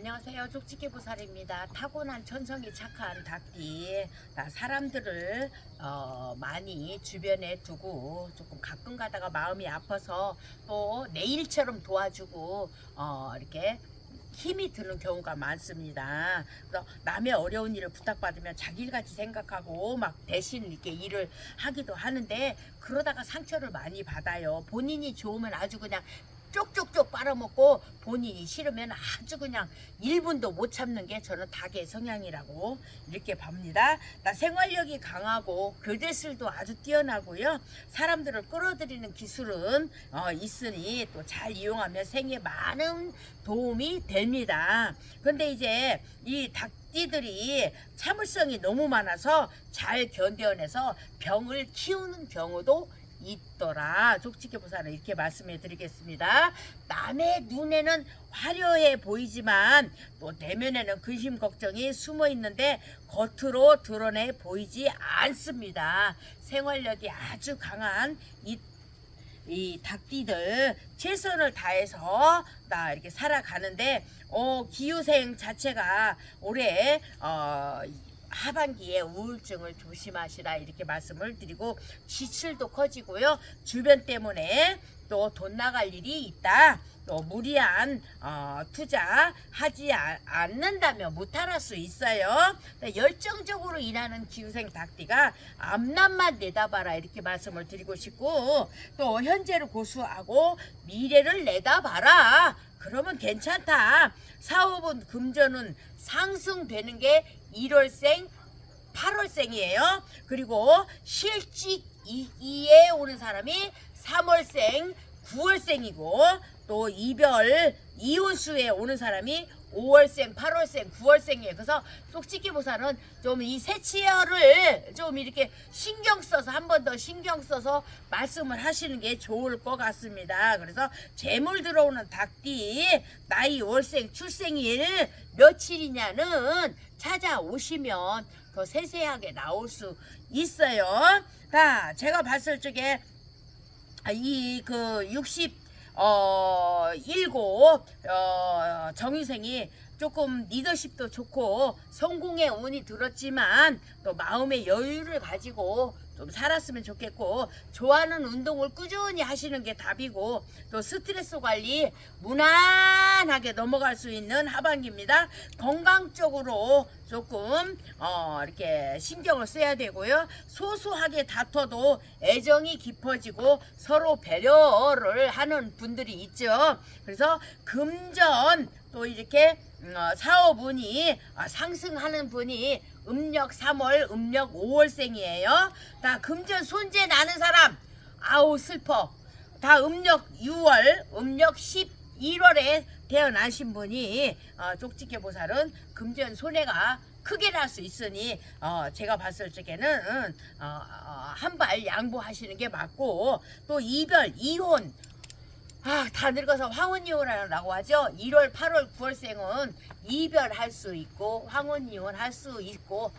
안녕하세요. 쪽지게 보살입니다. 타고난 천성이 착한 닭띠. 나 사람들을 어, 많이 주변에 두고 조금 가끔 가다가 마음이 아파서 또 내 일처럼 도와주고 어, 이렇게 힘이 드는 경우가 많습니다. 그래서 남의 어려운 일을 부탁받으면 자기같이 생각하고 막 대신 이렇게 일을 하기도 하는데 그러다가 상처를 많이 받아요. 본인이 좋으면 아주 그냥 쪽쪽쪽 빨아먹고 본인이 싫으면 아주 그냥 1분도 못 참는 게 저는 닭의 성향이라고 이렇게 봅니다. 나 생활력이 강하고 교대술도 아주 뛰어나고요. 사람들을 끌어들이는 기술은 어, 있으니 또 잘 이용하면 생에 많은 도움이 됩니다. 근데 이제 이 닭띠들이 참을성이 너무 많아서 잘 견뎌내서 병을 키우는 경우도 있더라. 족지게 보사는 이렇게 말씀해 드리겠습니다. 남의 눈에는 화려해 보이지만 또 내면에는 근심 걱정이 숨어 있는데 겉으로 드러내 보이지 않습니다. 생활력이 아주 강한 이, 이 닭띠들 최선을 다해서 나 이렇게 살아가는데 어, 기후생 자체가 올해 어, 하반기에 우울증을 조심하시라 이렇게 말씀을 드리고 지출도 커지고요. 주변 때문에 또 돈 나갈 일이 있다 또 무리한 어, 투자하지 아- 않는다면 못할 수 있어요. 열정적으로 일하는 기후생 닭띠가 앞날만 내다봐라 이렇게 말씀을 드리고 싶고 또 현재를 고수하고 미래를 내다봐라. 그러면 괜찮다. 사업은 금전은 상승되는 게 1월생 8월생이에요. 그리고 실직 이- 이에 오는 사람이 3월생, 9월생이고 또 이별 이혼수에 오는 사람이 5월생, 8월생, 9월생이에요. 그래서 솔직히 보사는 좀이 세치열을 좀 이렇게 신경 써서 한 번 더 신경 써서 말씀을 하시는 게 좋을 것 같습니다. 그래서 재물 들어오는 닭띠 나이 월생 출생일 며칠이냐는 찾아오시면 더 세세하게 나올 수 있어요. 자, 제가 봤을 적에 이 그 60, 어, 일곱, 어, 정유생이 조금 리더십도 좋고 성공의 운이 들었지만 또 마음의 여유를 가지고 좀 살았으면 좋겠고 좋아하는 운동을 꾸준히 하시는 게 답이고 또 스트레스 관리 무난하게 넘어갈 수 있는 하반기입니다. 건강 쪽으로 조금 어 이렇게 신경을 써야 되고요. 소소하게 다퉈도 애정이 깊어지고 서로 배려를 하는 분들이 있죠. 그래서 금전 또 이렇게 음, 어, 사업운이 어, 상승하는 분이 음력 3월, 음력 5월생이에요. 다 금전 손재 나는 사람 아우 슬퍼. 다 음력 6월, 음력 11월에 태어나신 분이 어, 쪽지게 보살은 금전 손해가 크게 날 수 있으니 어, 제가 봤을 적에는 어, 한발 양보하시는 게 맞고 또 이별, 이혼 아, 다 늙어서 황혼이혼이라고 하죠. 1월, 8월, 9월생은 이별할 수 있고 황혼이혼 할 수 있고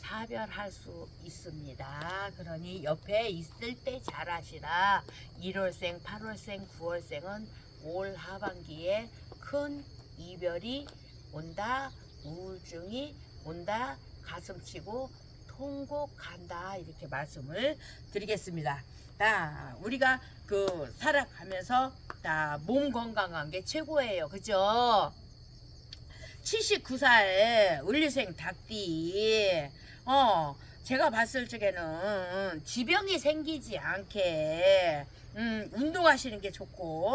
사별할 수 있습니다. 그러니 옆에 있을 때 잘하시라. 1월생, 8월생, 9월생은 올 하반기에 큰 이별이 온다. 우울증이 온다. 가슴치고 통곡한다. 이렇게 말씀을 드리겠습니다. 자, 우리가 그 살아가면서 다 몸 건강한 게 최고예요. 그죠? 79살 을류생 닭띠 어 제가 봤을 적에는 지병이 생기지 않게 음, 운동하시는 게 좋고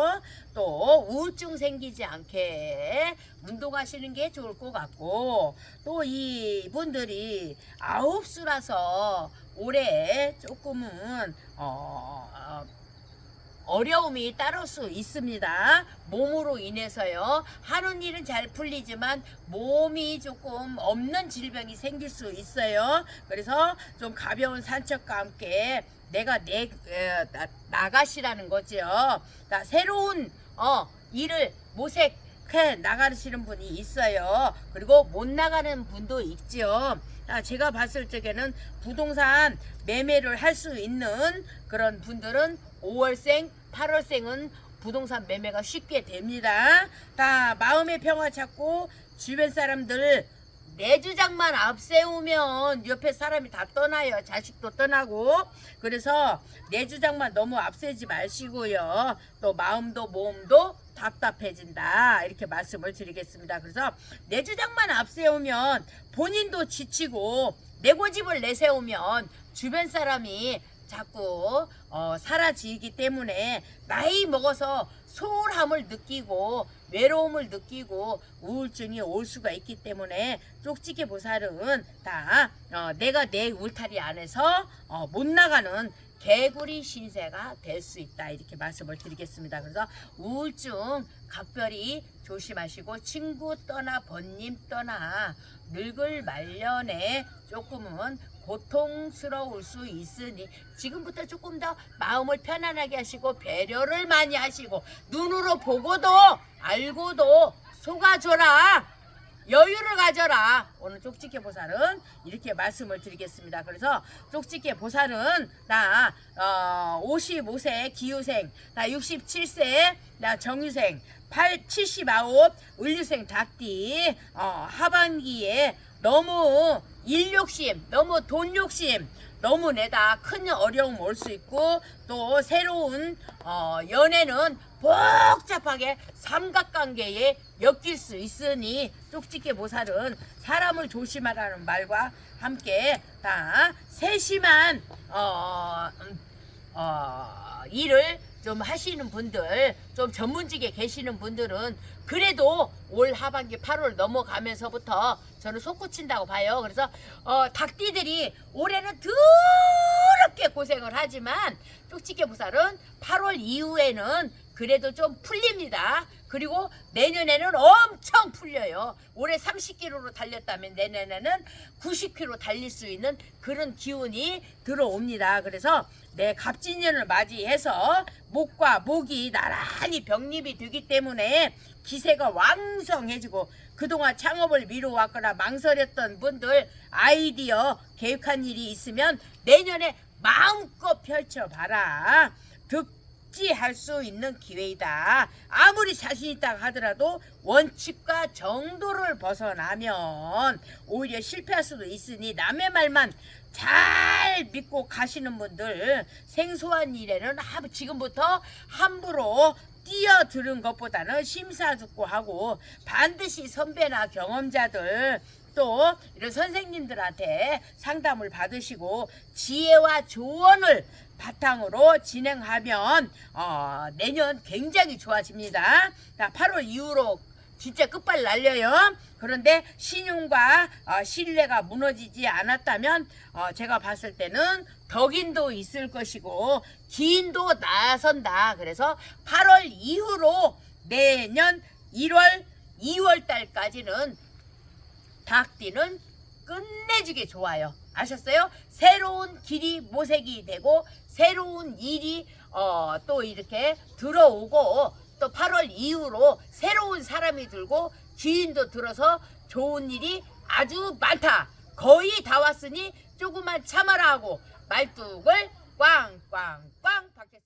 또 우울증 생기지 않게 운동하시는 게 좋을 것 같고 또 이분들이 아홉 수라서 올해 조금은 어, 어, 어려움이 따를 수 있습니다. 몸으로 인해서요. 하는 일은 잘 풀리지만 몸이 조금 없는 질병이 생길 수 있어요. 그래서 좀 가벼운 산책과 함께 내가 내 에, 나, 나가시라는 거죠. 자, 새로운 어 일을 모색해 나가시는 분이 있어요. 그리고 못 나가는 분도 있죠. 아, 제가 봤을 적에는 부동산 매매를 할 수 있는 그런 분들은 5월생, 8월생은 부동산 매매가 쉽게 됩니다. 다 마음의 평화 찾고 주변 사람들 내 주장만 앞세우면 옆에 사람이 다 떠나요. 자식도 떠나고. 그래서 내 주장만 너무 앞세지 마시고요. 또 마음도 몸도 답답해진다. 이렇게 말씀을 드리겠습니다. 그래서 내 주장만 앞세우면 본인도 지치고 내 고집을 내세우면 주변 사람이 자꾸 어, 사라지기 때문에 나이 먹어서 소홀함을 느끼고 외로움을 느끼고 우울증이 올 수가 있기 때문에 쪽지게 보살은 다 어, 내가 내 울타리 안에서 어, 못 나가는 개구리 신세가 될 수 있다 이렇게 말씀을 드리겠습니다. 그래서 우울증 각별히 조심하시고 친구 떠나 번님 떠나 늙을 말년에 조금은 고통스러울 수 있으니 지금부터 조금 더 마음을 편안하게 하시고 배려를 많이 하시고 눈으로 보고도 알고도 속아줘라 여유를 가져라. 오늘 쪽집게 보살은 이렇게 말씀을 드리겠습니다. 그래서 쪽집게 보살은 나 어, 55세 기후생, 나 67세 나 정유생, 8 79 을류생 닭띠 어, 하반기에 너무 일 욕심, 너무 돈 욕심, 너무 내다. 큰 어려움 올 수 있고 또 새로운 어, 연애는 복잡하게 삼각관계에 엮일 수 있으니 쪽집게 보살은 사람을 조심하라는 말과 함께 다 세심한 어, 음, 어, 일을 좀 하시는 분들, 좀 전문직에 계시는 분들은 그래도 올 하반기 8월 넘어가면서부터 저는 솟구친다고 봐요. 그래서 어, 닭띠들이 올해는 더럽게 고생을 하지만 쪽집게 보살은 8월 이후에는 그래도 좀 풀립니다. 그리고 내년에는 엄청 풀려요. 올해 30km로 달렸다면 내년에는 90km 달릴 수 있는 그런 기운이 들어옵니다. 그래서 내 갑진년을 맞이해서 목과 목이 나란히 병립이 되기 때문에 기세가 왕성해지고 그동안 창업을 미뤄왔거나 망설였던 분들 아이디어 계획한 일이 있으면 내년에 마음껏 펼쳐봐라. 득 지할 수 있는 기회이다. 아무리 자신 있다 하더라도 원칙과 정도를 벗어나면 오히려 실패할 수도 있으니 남의 말만 잘 믿고 가시는 분들 생소한 일에는 하- 지금부터 함부로 뛰어드는 것보다는 심사숙고하고 반드시 선배나 경험자들 또 이런 선생님들한테 상담을 받으시고 지혜와 조언을 바탕으로 진행하면 어, 내년 굉장히 좋아집니다. 자, 8월 이후로 진짜 끝발 날려요. 그런데 신용과 어, 신뢰가 무너지지 않았다면 어, 제가 봤을 때는 덕인도 있을 것이고 기인도 나선다. 그래서 8월 이후로 내년 1월 2월 달까지는 닭띠는 끝내주게 좋아요. 아셨어요? 새로운 길이 모색이 되고 새로운 일이 어, 또 이렇게 들어오고 또 8월 이후로 새로운 사람이 들고 기인도 들어서 좋은 일이 아주 많다. 거의 다 왔으니 조금만 참아라 하고 말뚝을 꽝꽝꽝 받겠습니다.